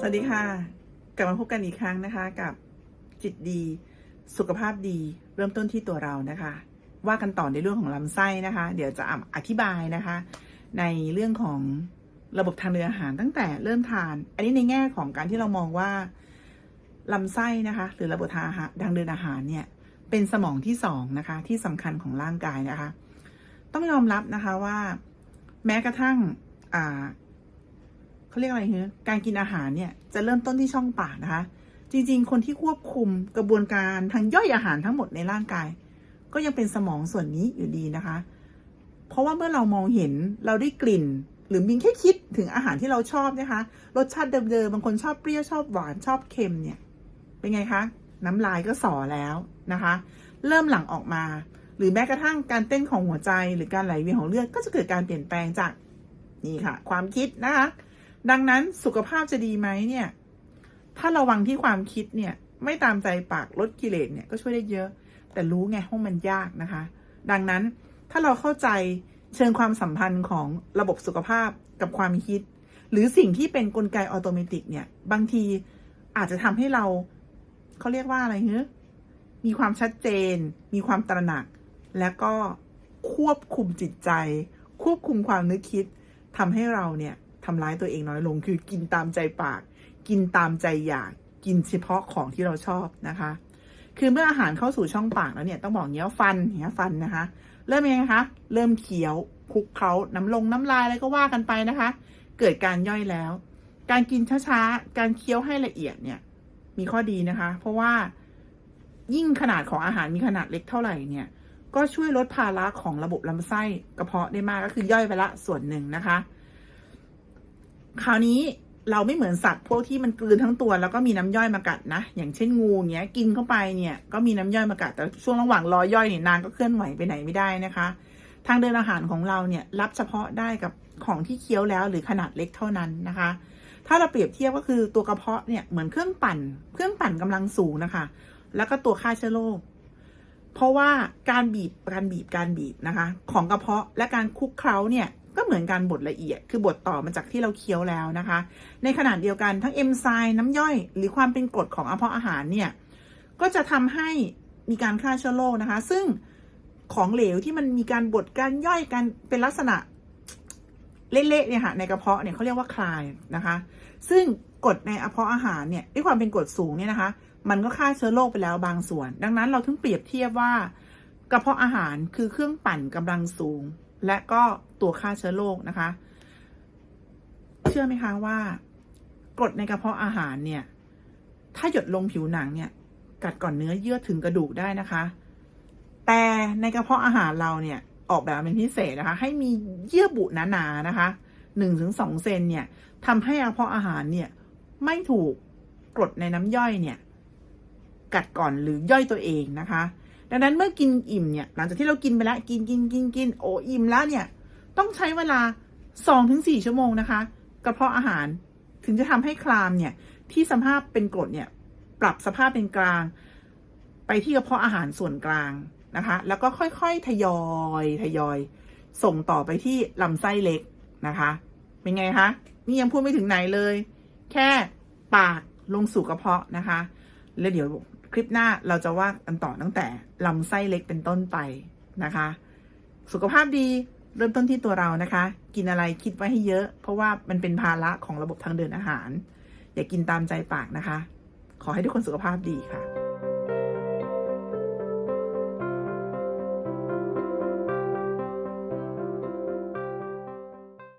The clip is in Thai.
สวัสดีค่ะ กลับมาพบกันอีกครั้งนะคะ กับจิตดีสุขภาพดี เริ่มต้นที่ตัวเรานะคะ ว่ากันต่อในเรื่องของลำไส้นะคะ เดี๋ยวจะอธิบายนะคะ ในเรื่องของระบบทางเดินอาหารตั้งแต่เริ่มทาน อันนี้ในแง่ของการที่เรามองว่าลำไส้นะคะ หรือระบบทางาหารทางเดินอาหารเนี่ย เป็นสมองที่สองนะคะ ที่สำคัญของร่างกายนะคะ ต้องยอมรับนะคะว่า แม้กระทั่ง เขาเรียกอะไรเงี้ยการกินอาหารเนี่ยจะเริ่มต้นที่ช่องปากนะคะ จริง ๆ คนที่ควบคุมกระบวนการทางย่อยอาหารทั้งหมดในร่างกาย ก็ยังเป็นสมองส่วนนี้อยู่ดีนะคะ เพราะว่าเมื่อเรามองเห็นเราได้กลิ่น หรือมินแค่คิดถึงอาหารที่เราชอบนะคะ รสชาติเดิมๆบางคนชอบเปรี้ยวชอบหวานชอบเค็มเนี่ย เป็นไงคะน้ำลายก็สอแล้วนะคะ เริ่มหลั่งออกมา หรือแม้กระทั่งการเต้นของหัวใจ หรือการไหลเวียนของเลือดก็จะเกิดการเปลี่ยนแปลงจากนี่ค่ะ ความคิดนะคะ ดังนั้นสุขภาพจะดีไหมเนี่ย ถ้าระวังที่ความคิดเนี่ย ไม่ตามใจปากลดกิเลสเนี่ยก็ช่วยได้เยอะ แต่รู้ไงว่ามันยากนะคะ ดังนั้นถ้าเราเข้าใจเชิงความสัมพันธ์ของระบบสุขภาพกับความคิด หรือสิ่งที่เป็นนกลไกออโตเมติกเนี่ย บางทีอาจจะทำให้เราเขาเรียกว่าอะไรเฮ้มีความชัดเจน มีความตระหนัก แล้วก็ควบคุมจิตใจ ควบคุมความนึกคิดทำให้เราเนี่ย ทำร้ายตัวเองน้อยลง คือกินตามใจปาก กินตามใจอยาก กินเฉพาะของที่เราชอบนะคะ คือเมื่ออาหารเข้าสู่ช่องปากแล้วเนี่ยต้องบอกเนี้ยฟันเนี้ยฟันนะคะ เริ่มยังไงคะเริ่มเคี้ยวคลุกเคล้าน้ำลงน้ำลายอะไรก็ว่ากันไปนะคะ เกิดการย่อยแล้ว การกินช้าๆ การเคี้ยวให้ละเอียดเนี่ย มีข้อดีนะคะ เพราะว่ายิ่งขนาดของอาหารมีขนาดเล็กเท่าไหร่เนี่ย ก็ช่วยลดภาระของระบบลำไส้กระเพาะได้มากก็คือย่อยไปละส่วนหนึ่งนะคะ คราวนี้เราไม่เหมือนสัตว์พวกที่มันกลืนทั้งตัวแล้วก็มีน้ำย่อยมากัดนะ อย่างเช่นงูเนี้ยกินเข้าไปเนี่ยก็มีน้ำย่อยมากัดแต่ช่วงระหว่างรอย่อยเนี่ยนางก็เคลื่อนไหวไปไหนไม่ได้นะคะ ทางเดินอาหารของเราเนี่ยรับเฉพาะได้กับของที่เคี้ยวแล้วหรือขนาดเล็กเท่านั้นนะคะ ถ้าเราเปรียบเทียบก็คือตัวกระเพาะเนี่ยเหมือนเครื่องปั่น เครื่องปั่นกำลังสูงนะคะ แล้วก็ตัวฆ่าเชื้อโรคเพราะว่าการบีบการบีบการบีบนะคะ ของกระเพาะและการคลุกเคล้าเนี่ย ก็เหมือนการบดละเอียด คือบดต่อมาจากที่เราเคี้ยวแล้วนะคะ ในขณะเดียวกันทั้งเอนไซม์น้ำย่อย หรือความเป็นกรดของกระเพาะอาหารเนี่ยก็จะทำให้มีการฆ่าเชื้อโรคนะคะ ซึ่งของเหลวที่มันมีการบดการย่อยกันเป็นลักษณะเละๆเนี่ยค่ะในกระเพาะเนี่ยเขาเรียกว่าคลายนะคะ ซึ่งกรดในกระเพาะอาหารเนี่ยด้วยความเป็นกรดสูงเนี่ยนะคะ มันก็ฆ่าเชื้อโรคไปแล้วบางส่วน ดังนั้นเราถึงเปรียบเทียบว่ากระเพาะอาหารคือเครื่องปั่นกำลังสูง และก็ตัวฆ่าเชื้อโรคนะคะ เชื่อไหมคะว่ากรดในกระเพาะอาหารเนี่ย ถ้าหยดลงผิวหนังเนี่ย กัดก่อนเนื้อเยื่อถึงกระดูกได้นะคะ แต่ในกระเพาะอาหารเราเนี่ยออกแบบเป็นพิเศษนะคะ ให้มีเยื่อบุหนาๆนะคะหนึ่งถึงสองเซนเนี่ยทำให้กระเพาะอาหารเนี่ย ไม่ถูกกรดในน้ำย่อยเนี่ย กัดก่อนหรือย่อยตัวเองนะคะ ดังนั้นเมื่อกินอิ่มเนี่ยหลังจากที่เรากินไปแล้วกินกินกินกินโอ้อิ่มแล้วเนี่ย ต้องใช้เวลาสองถึงสี่ชั่วโมงนะคะกระเพาะอาหารถึงจะทำให้คลามเนี่ย ที่สภาพเป็นกรดเนี่ย ปรับสภาพเป็นกลาง ไปที่กระเพาะอาหารส่วนกลางนะคะ แล้วก็ค่อยๆทยอยทยอย ส่งต่อไปที่ลำไส้เล็กนะคะ เป็นไงคะนี่ยังพูดไม่ถึงไหนเลย แค่ปากลงสู่กระเพาะนะคะ แล้วเดี๋ยวคลิปหน้าเราจะว่ากันต่อตั้งแต่ลำไส้เล็กเป็นต้นไปนะคะ สุขภาพดีเริ่มต้นที่ตัวเรานะคะ กินอะไรคิดไว้ให้เยอะ เพราะว่ามันเป็นภาระของระบบทางเดินอาหาร อย่ากินตามใจปากนะคะ ขอให้ทุกคนสุขภาพดีค่ะ